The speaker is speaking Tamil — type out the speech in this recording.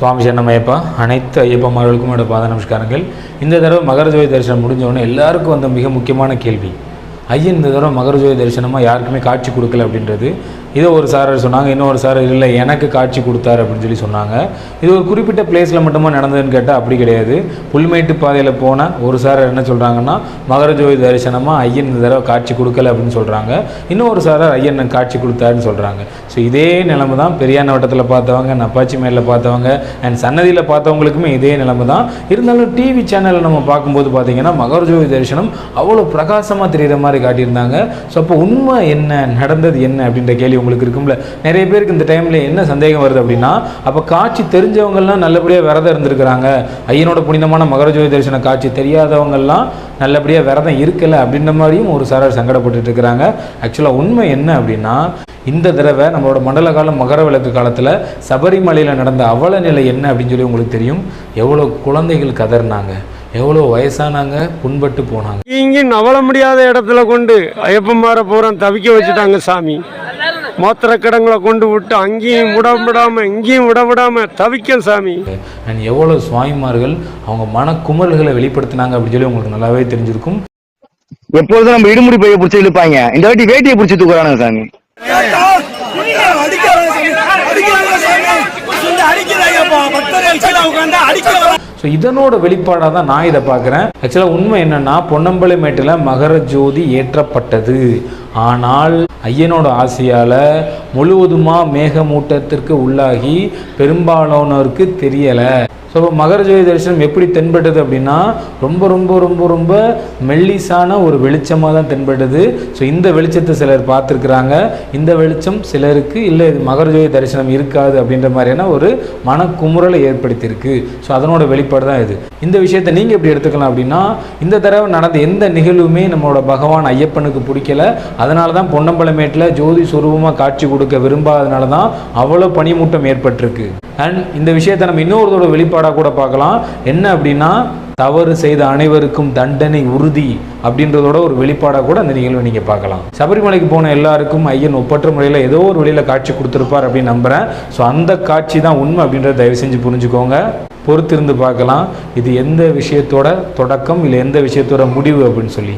சுவாமி சரணமையப்பா அனைத்து ஐயப்பமார்களுக்கும் என்னோட பாத நமஸ்காரங்கள். இந்த தடவை மகரஜோதி தரிசனம் முடிஞ்ச எல்லாருக்கும் வந்த மிக முக்கியமான கேள்வி. ஐயன் இந்த தடவை மகரஜோதி தரிசனமாக யாருக்குமே காட்சி கொடுக்கல அப்படின்றது. இதை ஒரு சாரர் சொன்னாங்க இன்னொரு சாரர் இல்லை எனக்கு காட்சி கொடுத்தாரு அப்படின்னு சொல்லி சொன்னாங்க. இது ஒரு குறிப்பிட்ட பிளேஸில் மட்டுமா நடந்ததுன்னு கேட்டால் அப்படி கிடையாது. புல்மேட்டு பாதையில் போன ஒரு சாரர் என்ன சொல்கிறாங்கன்னா மகர ஜோதி தரிசனமாக ஐயன் இந்த தடவை காட்சி கொடுக்கல அப்படின்னு சொல்கிறாங்க இன்னொரு சாரர் ஐயன் எனக்கு காட்சி கொடுத்தாருன்னு சொல்கிறாங்க ஸோ இதே நிலைமை தான் பெரியான வட்டத்தில் பார்த்தவங்க நப்பாச்சி மேலில் பார்த்தவங்க அண்ட் சன்னதியில் பார்த்தவங்களுக்குமே இதே நிலைமை தான் இருந்தாலும் டிவி சேனலில் நம்ம பார்க்கும்போது பார்த்தீங்கன்னா மகரஜோதி தரிசனம் அவ்வளோ பிரகாசமாக தெரிகிற மாதிரி காட்டியிருந்தாங்க. ஸோ அப்போ உண்மை என்ன நடந்தது என்ன அப்படின்ற கேள்வி உங்களுக்கு இருக்கும்ல. நிறைய பேருக்கு இந்த டைமில் என்ன சந்தேகம் வருது அப்படின்னா அப்போ காட்சி தெரிஞ்சவங்கள்லாம் நல்லபடியாக விரதம் இருந்திருக்கிறாங்க. ஐயனோட புனிதமான மகரஜோதி தரிசன காட்சி தெரியாதவங்கள்லாம் நல்லபடியாக விரதம் இருக்கலை அப்படின்ற மாதிரியும் ஒரு சாரர் சங்கடப்பட்டுட்டு இருக்கிறாங்க. ஆக்சுவலாக உண்மை என்ன அப்படின்னா இந்த தடவை நம்மளோட மண்டல காலம் மகர விளக்கு காலத்தில் சபரிமலையில் நடந்த அவல நிலை என்ன அப்படின்னு சொல்லி உங்களுக்கு தெரியும். எவ்வளோ குழந்தைகள் கதறினாங்க. எவ்வளோ வயசானாங்க புண்பட்டு போனாங்க. இங்கே நவள முடியாத இடத்துல கொண்டு ஐயப்பன்மாரை போகிறோம் தவிக்க வச்சுட்டாங்க சாமி. மோத்திர கிடங்களை கொண்டு விட்டு அங்கேயும் விட இங்கேயும் விட விடாம தவிக்கும் சாமி. அண்ட் எவ்வளோ சுவாமிமார்கள் அவங்க மனக்குமல்களை வெளிப்படுத்தினாங்க அப்படின்னு சொல்லி உங்களுக்கு நல்லாவே தெரிஞ்சிருக்கும். எப்பொழுதும் நம்ம இடுமுடி பைய பிடிச்சி இழுப்பாங்க. இந்த வாட்டி வேட்டியை பிடிச்சி தூக்குறானுங்க சாமி. ஸோ இதனோட வெளிப்பாடாக தான் நான் இதை பார்க்குறேன். ஆக்சுவலாக உண்மை என்னன்னா பொன்னம்பலை மேட்டில் மகர ஜோதி ஏற்றப்பட்டது. ஆனால் ஐயனோட ஆசையால் முழுவதுமாக மேகமூட்டத்திற்கு உள்ளாகி பெரும்பாலானோருக்கு தெரியலை. ஸோ இப்போ மகர ஜோதி தரிசனம் எப்படி தென்பட்டது அப்படின்னா ரொம்ப ரொம்ப ரொம்ப ரொம்ப மெல்லிசான ஒரு வெளிச்சமாக தான் தென்பட்டது. ஸோ இந்த வெளிச்சத்தை சிலர் பார்த்துருக்குறாங்க. இந்த வெளிச்சம் சிலருக்கு இல்லை இது மகர ஜோதி தரிசனம் இருக்காது அப்படின்ற மாதிரியான ஒரு மனக்குமுறலை ஏற்படுத்தியிருக்கு. ஸோ அதனோட வெளிப்பாடு தான் இது. இந்த விஷயத்தை நீங்கள் எப்படி எடுத்துக்கலாம் அப்படின்னா இந்த தடவை நடந்த எந்த நிகழ்வுமே நம்மளோட பகவான் ஐயப்பனுக்கு பிடிக்கல. அதனால தான் பொன்னம்பலமேட்டில் ஜோதி சுரூபமாக காட்சி கொடுக்க விரும்பாதனால தான் அவ்வளோ பனிமூட்டம் ஏற்பட்டிருக்கு. அண்ட் இந்த விஷயத்தை நம்ம இன்னொருத்தோட வெளிப்பாடாக கூட பார்க்கலாம். என்ன அப்படின்னா தவறு செய்த அனைவருக்கும் தண்டனை உறுதி அப்படின்றதோட ஒரு வெளிப்பாடாக கூட அந்த நிகழ்வை நீங்கள் பார்க்கலாம். சபரிமலைக்கு போன எல்லாருக்கும் ஐயன் ஒப்பற்ற முறையில் ஏதோ ஒரு வழியில் காட்சி கொடுத்துருப்பார் அப்படின்னு நம்புகிறேன் ஸோ அந்த காட்சி தான் உண்மை அப்படின்றத தயவு செஞ்சு புரிஞ்சுக்கோங்க. பொறுத்திருந்து பார்க்கலாம். இது எந்த விஷயத்தோட தொடக்கம் இல்லை எந்த விஷயத்தோட முடிவு அப்படின்னு சொல்லி.